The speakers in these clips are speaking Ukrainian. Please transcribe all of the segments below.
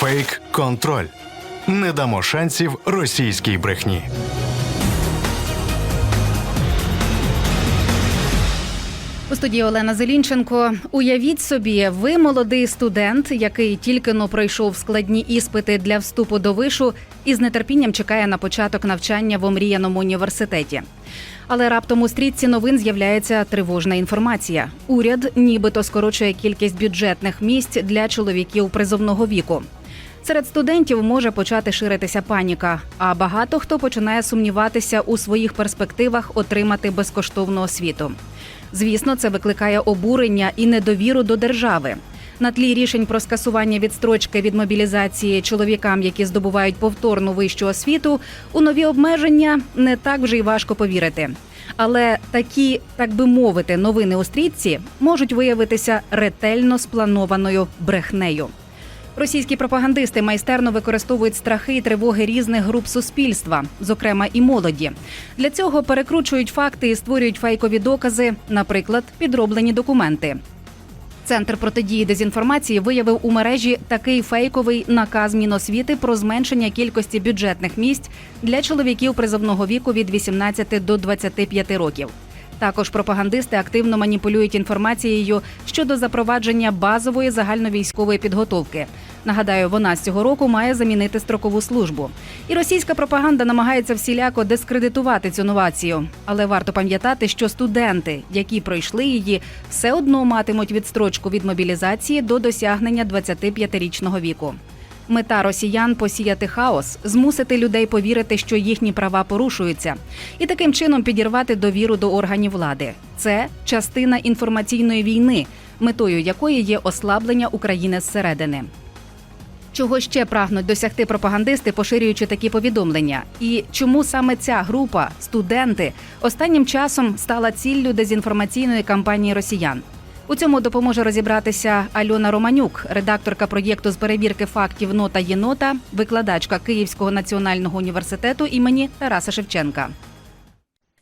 Фейк контроль. Не дамо шансів російській брехні. У студії Олена Зелінченко. Уявіть собі, ви молодий студент, який тільки но пройшов складні іспити для вступу до вишу і з нетерпінням чекає на початок навчання в омріяному університеті. Але раптом у стрічці новин з'являється тривожна інформація. Уряд нібито скорочує кількість бюджетних місць для чоловіків призовного віку. Серед студентів може почати ширитися паніка, а багато хто починає сумніватися у своїх перспективах отримати безкоштовну освіту. Звісно, це викликає обурення і недовіру до держави. На тлі рішень про скасування відстрочки від мобілізації чоловікам, які здобувають повторну вищу освіту, у нові обмеження не так вже й важко повірити. Але такі, так би мовити, новини у стрітці можуть виявитися ретельно спланованою брехнею. Російські пропагандисти майстерно використовують страхи і тривоги різних груп суспільства, зокрема і молоді. Для цього перекручують факти і створюють фейкові докази, наприклад, підроблені документи. Центр протидії дезінформації виявив у мережі такий фейковий наказ Міносвіти про зменшення кількості бюджетних місць для чоловіків призовного віку від 18 до 25 років. Також пропагандисти активно маніпулюють інформацією щодо запровадження базової загальновійськової підготовки. Нагадаю, вона з цього року має замінити строкову службу. І російська пропаганда намагається всіляко дискредитувати цю новацію. Але варто пам'ятати, що студенти, які пройшли її, все одно матимуть відстрочку від мобілізації до досягнення 25-річного віку. Мета росіян посіяти хаос, змусити людей повірити, що їхні права порушуються, і таким чином підірвати довіру до органів влади. Це частина інформаційної війни, метою якої є ослаблення України зсередини. Чого ще прагнуть досягти пропагандисти, поширюючи такі повідомлення? І чому саме ця група, студенти, останнім часом стала ціллю дезінформаційної кампанії росіян? У цьому допоможе розібратися Альона Романюк, редакторка проєкту з перевірки фактів Нота єнота, викладачка Київського національного університету імені Тараса Шевченка.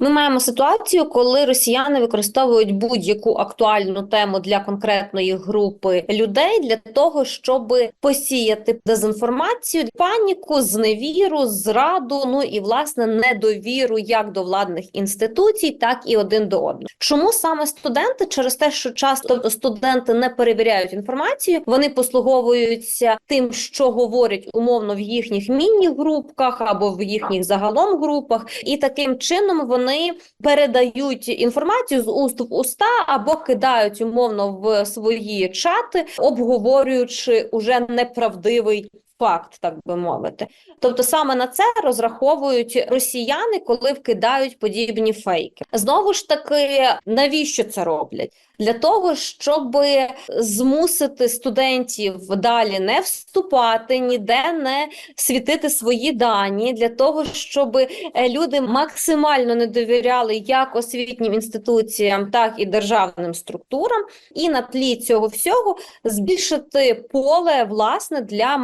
Ми маємо ситуацію, коли росіяни використовують будь-яку актуальну тему для конкретної групи людей для того, щоб посіяти дезінформацію, паніку, зневіру, зраду, ну і власне недовіру як до владних інституцій, так і один до одного. Чому саме студенти? Через те, що часто студенти не перевіряють інформацію, вони послуговуються тим, що говорять умовно в їхніх міні-групках або в їхніх загалом групах, і таким чином вони вони передають інформацію з уст в уста або кидають умовно в свої чати, обговорюючи уже неправдивий. Факт, так би мовити, тобто саме на це розраховують росіяни, коли вкидають подібні фейки. Знову ж таки, навіщо це роблять? Для того щоб змусити студентів далі не вступати, ніде не світити свої дані, для того, щоб люди максимально не довіряли як освітнім інституціям, так і державним структурам, і на тлі цього всього збільшити поле власне для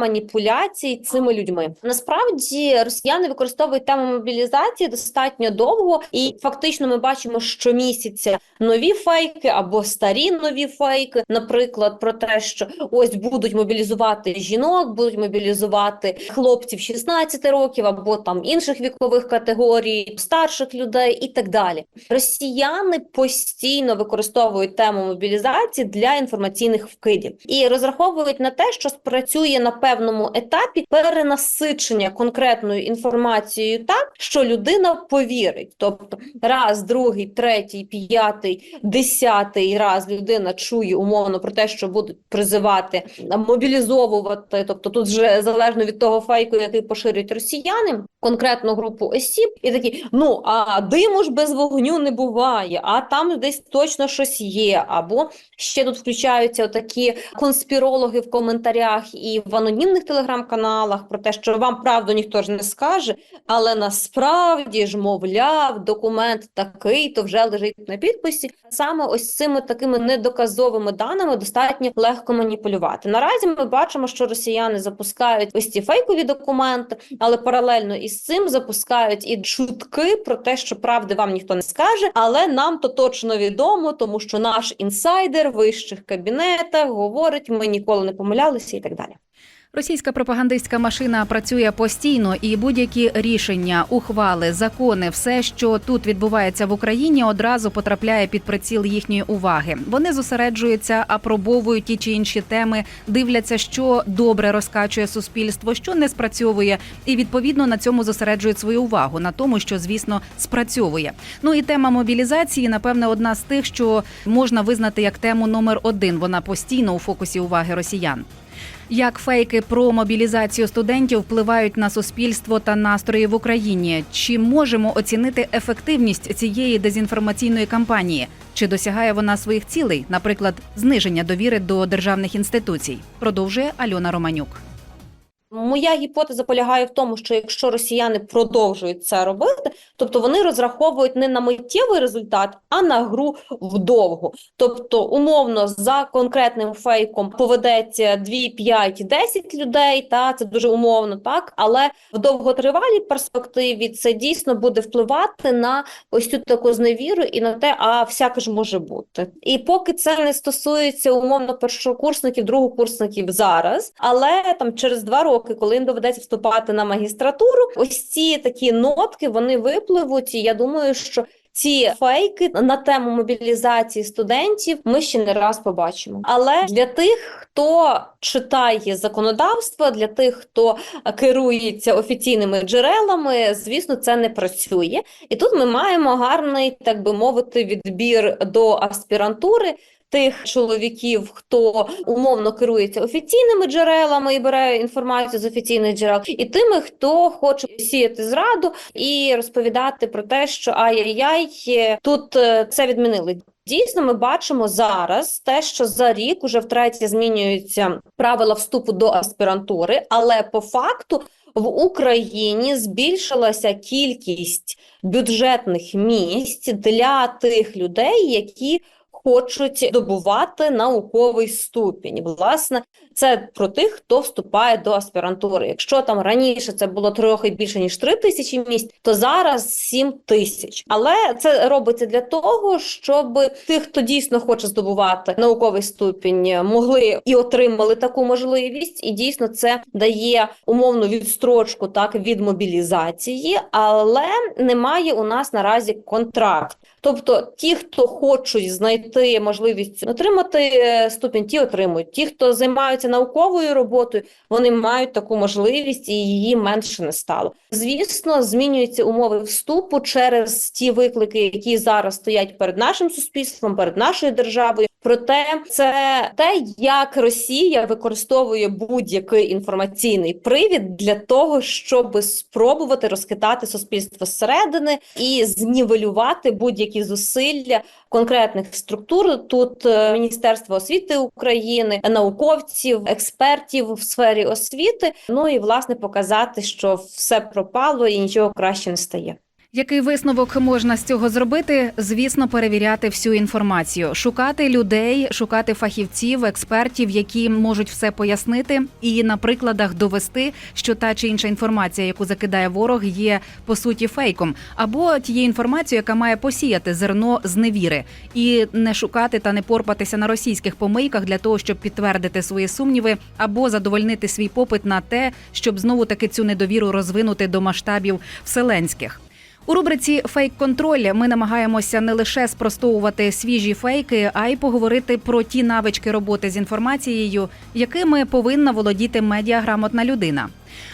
маніпуляцій цими людьми. Насправді росіяни використовують тему мобілізації достатньо довго, і фактично ми бачимо щомісяця нові фейки або старі нові фейки, наприклад, про те, що ось будуть мобілізувати жінок, будуть мобілізувати хлопців 16 років або там інших вікових категорій, старших людей і так далі. Росіяни постійно використовують тему мобілізації для інформаційних вкидів і розраховують на те, що спрацює на певному етапі перенасичення конкретною інформацією так, що людина повірить, тобто раз, другий, третій, п'ятий, десятий раз людина чує умовно про те, що будуть призивати мобілізовувати. Тобто, тут вже залежно від того фейку, який поширюють росіяни, конкретну групу осіб, і такі: ну а диму ж без вогню не буває, а там десь точно щось є. Або ще тут включаються такі конспірологи в коментарях і в анонімних телеграм-каналах про те, що вам правду ніхто ж не скаже, але насправді ж, мовляв, документ такий, то вже лежить на підписі. Саме ось цими такими недоказовими даними достатньо легко маніпулювати. Наразі ми бачимо, що росіяни запускають ось ці фейкові документи, але паралельно із цим запускають і чутки про те, що правди вам ніхто не скаже, але нам то точно відомо, тому що наш інсайдер вищих кабінетах говорить, ми ніколи не помилялися і так далі. Російська пропагандистська машина працює постійно, і будь-які рішення, ухвали, закони, все, що тут відбувається в Україні, одразу потрапляє під приціл їхньої уваги. Вони зосереджуються, апробовують ті чи інші теми, дивляться, що добре розкачує суспільство, що не спрацьовує, і відповідно на цьому зосереджують свою увагу на тому, що звісно спрацьовує. Ну і тема мобілізації, напевне, одна з тих, що можна визнати як тему номер один. Вона постійно у фокусі уваги росіян. Як фейки про мобілізацію студентів впливають на суспільство та настрої в Україні? Чи можемо оцінити ефективність цієї дезінформаційної кампанії? Чи досягає вона своїх цілей, наприклад, зниження довіри до державних інституцій? Продовжує Альона Романюк. Моя гіпотеза полягає в тому, що якщо росіяни продовжують це робити, тобто вони розраховують не на миттєвий результат, а на гру вдовгу. Тобто, умовно, за конкретним фейком поведеться 2, 5, 10 людей, та це дуже умовно, так але в довготривалій перспективі це дійсно буде впливати на ось цю таку зневіру і на те, а всяке ж може бути. І поки це не стосується умовно першокурсників, другокурсників зараз, але там через два роки, коли їм доведеться вступати на магістратуру, ось ці такі нотки вони випливуть. І я думаю, що ці фейки на тему мобілізації студентів ми ще не раз побачимо. Але для тих, хто читає законодавство, для тих, хто керується офіційними джерелами, звісно, це не працює. І тут ми маємо гарний, так би мовити, відбір до аспірантури. Тих чоловіків, хто умовно керується офіційними джерелами і бере інформацію з офіційних джерел, і тими, хто хоче сіяти зраду і розповідати про те, що ай-яй-яй, тут е, це відмінили. Дійсно, ми бачимо зараз те, що за рік уже втретє змінюються правила вступу до аспірантури, але по факту в Україні збільшилася кількість бюджетних місць для тих людей, які хочуть добувати науковий ступінь. Власне, це про тих, хто вступає до аспірантури. Якщо там раніше це було трохи більше ніж 3 тисячі місць, то зараз 7 тисяч. Але це робиться для того, щоб тих, хто дійсно хоче здобувати науковий ступінь, могли і отримали таку можливість, і дійсно це дає умовну відстрочку так від мобілізації, але немає у нас наразі контракт. Тобто, ті, хто хочуть знайти можливість отримати е, ступінь, ті отримують. Ті, хто займаються науковою роботою, вони мають таку можливість, і її менше не стало. Звісно, змінюються умови вступу через ті виклики, які зараз стоять перед нашим суспільством, перед нашою державою. Проте це те, як Росія використовує будь-який інформаційний привід для того, щоб спробувати розхитати суспільство зсередини і знівелювати будь-які зусилля конкретних структур. Тут е, Міністерство освіти України, науковців, експертів в сфері освіти. Ну і власне показати, що все пропало і нічого краще не стає. Який висновок можна з цього зробити? Звісно, перевіряти всю інформацію, шукати людей, шукати фахівців, експертів, які можуть все пояснити, і на прикладах довести, що та чи інша інформація, яку закидає ворог, є по суті фейком, або тією інформацією, яка має посіяти зерно зневіри, і не шукати та не порпатися на російських помийках для того, щоб підтвердити свої сумніви, або задовольнити свій попит на те, щоб знову таки цю недовіру розвинути до масштабів вселенських. У рубриці Фейк-контроль ми намагаємося не лише спростовувати свіжі фейки, а й поговорити про ті навички роботи з інформацією, якими повинна володіти медіаграмотна людина.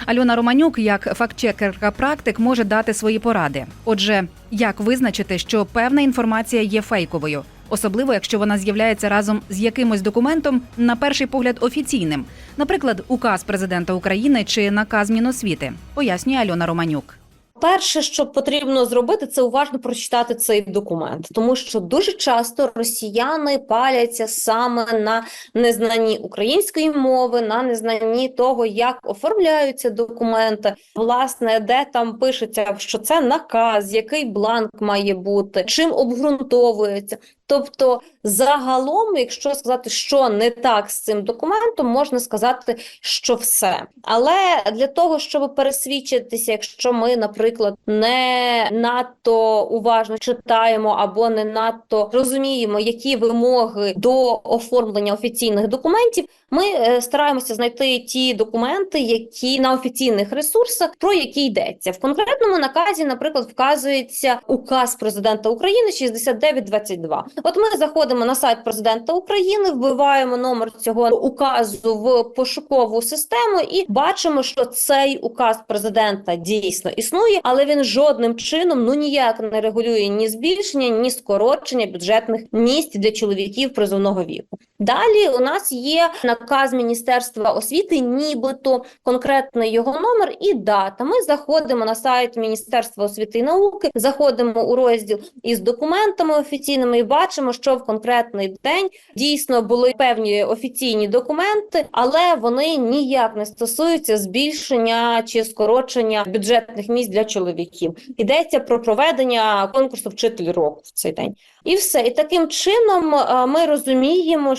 Альона Романюк, як фактчекерка практик, може дати свої поради. Отже, як визначити, що певна інформація є фейковою, особливо якщо вона з'являється разом з якимось документом, на перший погляд офіційним, наприклад, указ президента України чи наказ Міносвіти, пояснює Альона Романюк. Перше, що потрібно зробити, це уважно прочитати цей документ, тому що дуже часто росіяни паляться саме на незнанні української мови, на незнанні того, як оформляються документи, власне, де там пишеться, що це наказ, який бланк має бути, чим обґрунтовується. Тобто, загалом, якщо сказати, що не так з цим документом, можна сказати, що все. Але для того, щоб пересвідчитися, якщо ми, наприклад, не надто уважно читаємо або не надто розуміємо, які вимоги до оформлення офіційних документів, Ми е, стараємося знайти ті документи, які на офіційних ресурсах про які йдеться в конкретному наказі. Наприклад, вказується указ президента України 6922. От ми заходимо на сайт президента України, вбиваємо номер цього указу в пошукову систему і бачимо, що цей указ президента дійсно існує, але він жодним чином ну ніяк не регулює ні збільшення, ні скорочення бюджетних місць для чоловіків призовного віку. Далі у нас є наказ Міністерства освіти, нібито конкретний його номер і дата. Ми заходимо на сайт Міністерства освіти і науки, заходимо у розділ із документами офіційними і бачимо, що в конкретний день дійсно були певні офіційні документи, але вони ніяк не стосуються збільшення чи скорочення бюджетних місць для чоловіків. Йдеться про проведення конкурсу вчитель року в цей день. І все. І таким чином е, ми розуміємо,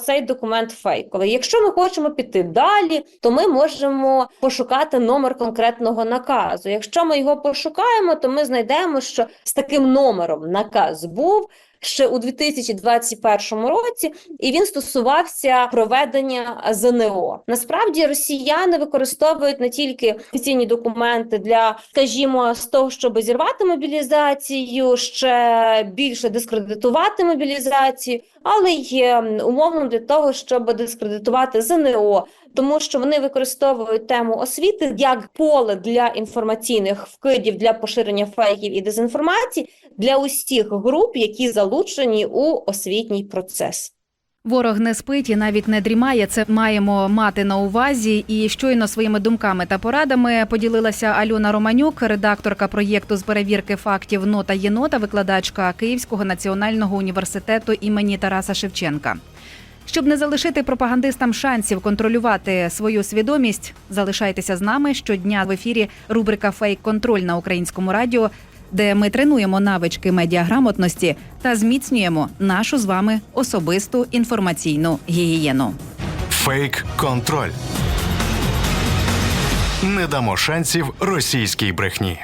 цей документ фейковий. Якщо ми хочемо піти далі, то ми можемо пошукати номер конкретного наказу. Якщо ми його пошукаємо, то ми знайдемо, що з таким номером наказ був. Ще у 2021 році, і він стосувався проведення ЗНО. Насправді росіяни використовують не тільки офіційні документи для, скажімо, з того, щоб зірвати мобілізацію, ще більше дискредитувати мобілізацію, але й ем, умовно для того, щоб дискредитувати ЗНО, тому що вони використовують тему освіти як поле для інформаційних вкидів для поширення фейків і дезінформації для усіх груп, які залучені у освітній процес. Ворог не спить і навіть не дрімає. Це маємо мати на увазі. І щойно своїми думками та порадами поділилася Альона Романюк, редакторка проєкту з перевірки фактів Нота єнота, викладачка Київського національного університету імені Тараса Шевченка. Щоб не залишити пропагандистам шансів контролювати свою свідомість, залишайтеся з нами щодня в ефірі. Рубрика Фейк контроль на українському радіо, де ми тренуємо навички медіаграмотності та зміцнюємо нашу з вами особисту інформаційну гігієну. Фейк контроль. Не дамо шансів російській брехні.